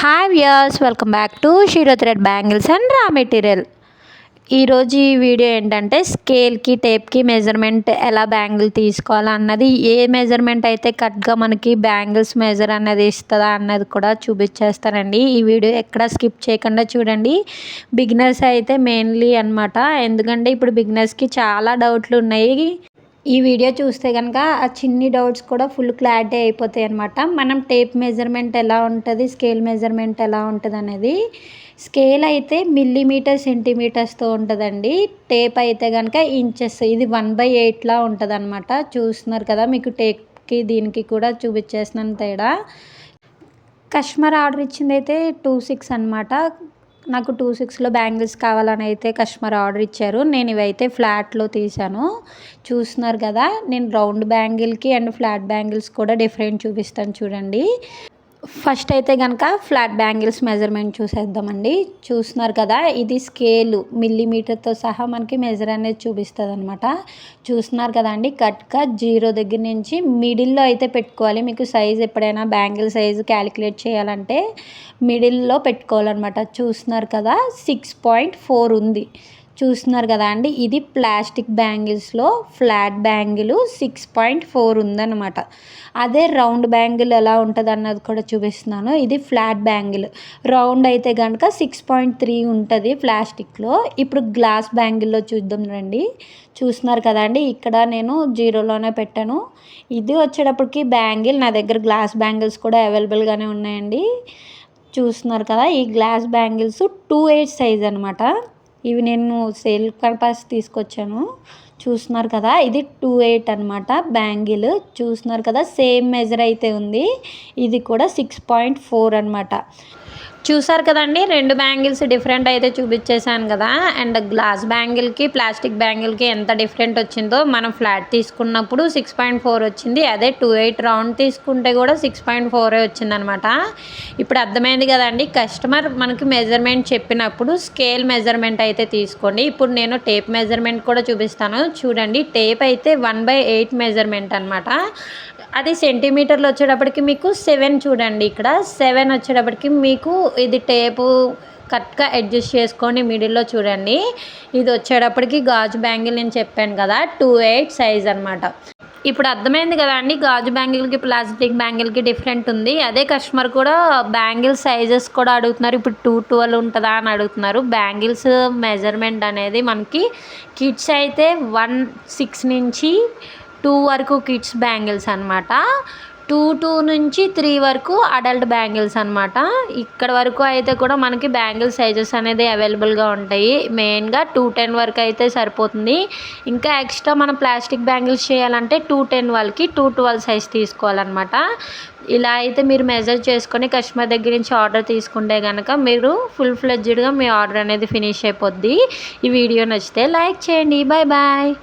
Hi viewers welcome back to Shero thread bangles and raw material ఈరోజు ఈ video ఏంటంటే స్కేల్కి టేప్కి మెజర్మెంట్ ఎలా బ్యాంగిల్ తీసుకోవాలన్నది ఏ మెజర్మెంట్ అయితే కరెక్ట్గా మనకి బ్యాంగిల్స్ మెజర్ అన్నది ఇస్తుందా అన్నది కూడా చూపించేస్తానండి. ఈ వీడియో ఎక్కడ స్కిప్ చేయకుండా చూడండి. బిగినర్స్ అయితే మెయిన్లీ అనమాట ఎందుకంటే ఇప్పుడు బిగినర్స్కి చాలా డౌట్లు ఉన్నాయి. ఈ వీడియో చూస్తే కనుక ఆ చిన్ని డౌట్స్ కూడా ఫుల్ క్లారిటీ అయిపోతాయి అనమాట మనం టేప్ మెజర్మెంట్ ఎలా ఉంటుంది స్కేల్ మెజర్మెంట్ ఎలా ఉంటుంది అనేది. స్కేల్ అయితే మిల్లీమీటర్ సెంటీమీటర్స్తో ఉంటుందండి. టేప్ అయితే కనుక ఇంచెస్ ఇది వన్ బై ఎయిట్లా ఉంటుంది అనమాట చూస్తున్నారు కదా మీకు టేప్కి దీనికి కూడా చూపించేస్తున్నాను తేడా. కస్టమర్ ఆర్డర్ ఇచ్చింది అయితే టూ సిక్స్ అనమాట నాకు టూ సిక్స్లో బ్యాంగిల్స్ కావాలని అయితే కస్టమర్ ఆర్డర్ ఇచ్చారు. నేను ఇవైతే ఫ్లాట్లో తీసాను చూస్తున్నారు కదా నేను రౌండ్ బ్యాంగిల్కి అండ్ ఫ్లాట్ బ్యాంగిల్స్ కూడా డిఫరెంట్ చూపిస్తాను చూడండి. ఫస్ట్ అయితే కనుక ఫ్లాట్ బ్యాంగిల్స్ మెజర్మెంట్ చూసేద్దామండి. చూస్తున్నారు కదా ఇది స్కేలు మిల్లీమీటర్తో సహా మనకి మెజర్ అనేది చూపిస్తుంది అనమాట చూస్తున్నారు కదా అండి కట్గా జీరో దగ్గర నుంచి మిడిల్లో అయితే పెట్టుకోవాలి. మీకు సైజ్ ఎప్పుడైనా బ్యాంగిల్ సైజు క్యాలిక్యులేట్ చేయాలంటే మిడిల్లో పెట్టుకోవాలన్నమాట. చూస్తున్నారు కదా సిక్స్ పాయింట్ ఫోర్ ఉంది. చూస్తున్నారు కదా అండి ఇది plastic బ్యాంగిల్స్లో flat bangle six point four ఉందన్నమాట. అదే రౌండ్ బ్యాంగిల్ ఎలా ఉంటుంది అన్నది కూడా చూపిస్తున్నాను. ఇది ఫ్లాట్ బ్యాంగిల్. రౌండ్ అయితే కనుక సిక్స్ పాయింట్ త్రీ ఉంటుంది ప్లాస్టిక్లో. ఇప్పుడు గ్లాస్ బ్యాంగిల్లో చూద్దాం రండి. చూస్తున్నారు కదండి ఇక్కడ నేను జీరోలోనే పెట్టాను. ఇది వచ్చేటప్పటికి బ్యాంగిల్ నా దగ్గర గ్లాస్ బ్యాంగిల్స్ కూడా అవైలబుల్గానే ఉన్నాయండి. చూస్తున్నారు కదా ఈ glass bangles two eight size అనమాట ఇవి నేను సేల్ పర్పస్ తీసుకొచ్చాను. చూస్తున్నారు కదా ఇది టూ ఎయిట్ అనమాట బ్యాంగిల్. చూస్తున్నారు కదా సేమ్ మెజర్ అయితే ఉంది. ఇది కూడా సిక్స్ పాయింట్ ఫోర్ అనమాట చూసారు కదండి రెండు బ్యాంగిల్స్ డిఫరెంట్ అయితే చూపించేశాను కదా. అండ్ గ్లాస్ బ్యాంగిల్కి ప్లాస్టిక్ బ్యాంగిల్కి ఎంత డిఫరెంట్ వచ్చిందో మనం ఫ్లాట్ తీసుకున్నప్పుడు సిక్స్ పాయింట్ ఫోర్ వచ్చింది. అదే టూ ఎయిట్ రౌండ్ తీసుకుంటే కూడా సిక్స్ పాయింట్ ఫోరే వచ్చిందనమాట. ఇప్పుడు అర్థమైంది కదండి కస్టమర్ మనకి మెజర్మెంట్ చెప్పినప్పుడు స్కేల్ మెజర్మెంట్ అయితే తీసుకోండి. ఇప్పుడు నేను టేప్ మెజర్మెంట్ కూడా చూపిస్తాను. చూడండి టేప్ అయితే వన్ బై ఎయిట్ మెజర్మెంట్ అనమాట. అది సెంటీమీటర్లు వచ్చేటప్పటికి మీకు సెవెన్ చూడండి ఇక్కడ. సెవెన్ వచ్చేటప్పటికి మీకు ఇది టేపు కరెక్ట్గా అడ్జస్ట్ చేసుకొని మిడిల్లో చూడండి. ఇది వచ్చేటప్పటికి గాజు బ్యాంగిల్ నేను చెప్పాను కదా టూ ఎయిట్ సైజ్ అనమాట ఇప్పుడు అర్థమైంది కదా అండి గాజు బ్యాంగిల్కి ప్లాస్టిక్ బ్యాంగిల్కి డిఫరెంట్ ఉంది. అదే కస్టమర్ కూడా బ్యాంగిల్ సైజెస్ కూడా అడుగుతున్నారు. ఇప్పుడు టూ ట్వెల్వ్ ఉంటుందా అని అడుగుతున్నారు. బ్యాంగిల్స్ మెజర్మెంట్ అనేది మనకి కిడ్స్ అయితే వన్ సిక్స్ నుంచి టూ వరకు కిడ్స్ బ్యాంగిల్స్ అనమాట టూ టూ నుంచి త్రీ వరకు అడల్ట్ బ్యాంగిల్స్ అనమాట ఇక్కడ వరకు అయితే కూడా మనకి బ్యాంగిల్ సైజెస్ అనేది అవైలబుల్గా ఉంటాయి. మెయిన్గా టూ టెన్ వరకు అయితే సరిపోతుంది. ఇంకా ఎక్స్ట్రా మనం ప్లాస్టిక్ బ్యాంగిల్స్ చేయాలంటే టూ టెన్ వాళ్ళకి టూ ట్వెల్వ్ సైజ్ తీసుకోవాలన్నమాట. ఇలా అయితే మీరు మెజర్ చేసుకొని కస్టమర్ దగ్గర నుంచి ఆర్డర్ తీసుకుంటే కనుక మీరు ఫుల్ ఫ్లెడ్జ్డ్గా మీ ఆర్డర్ అనేది ఫినిష్ అయిపోద్ది. ఈ వీడియో నచ్చితే లైక్ చేయండి. Bye bye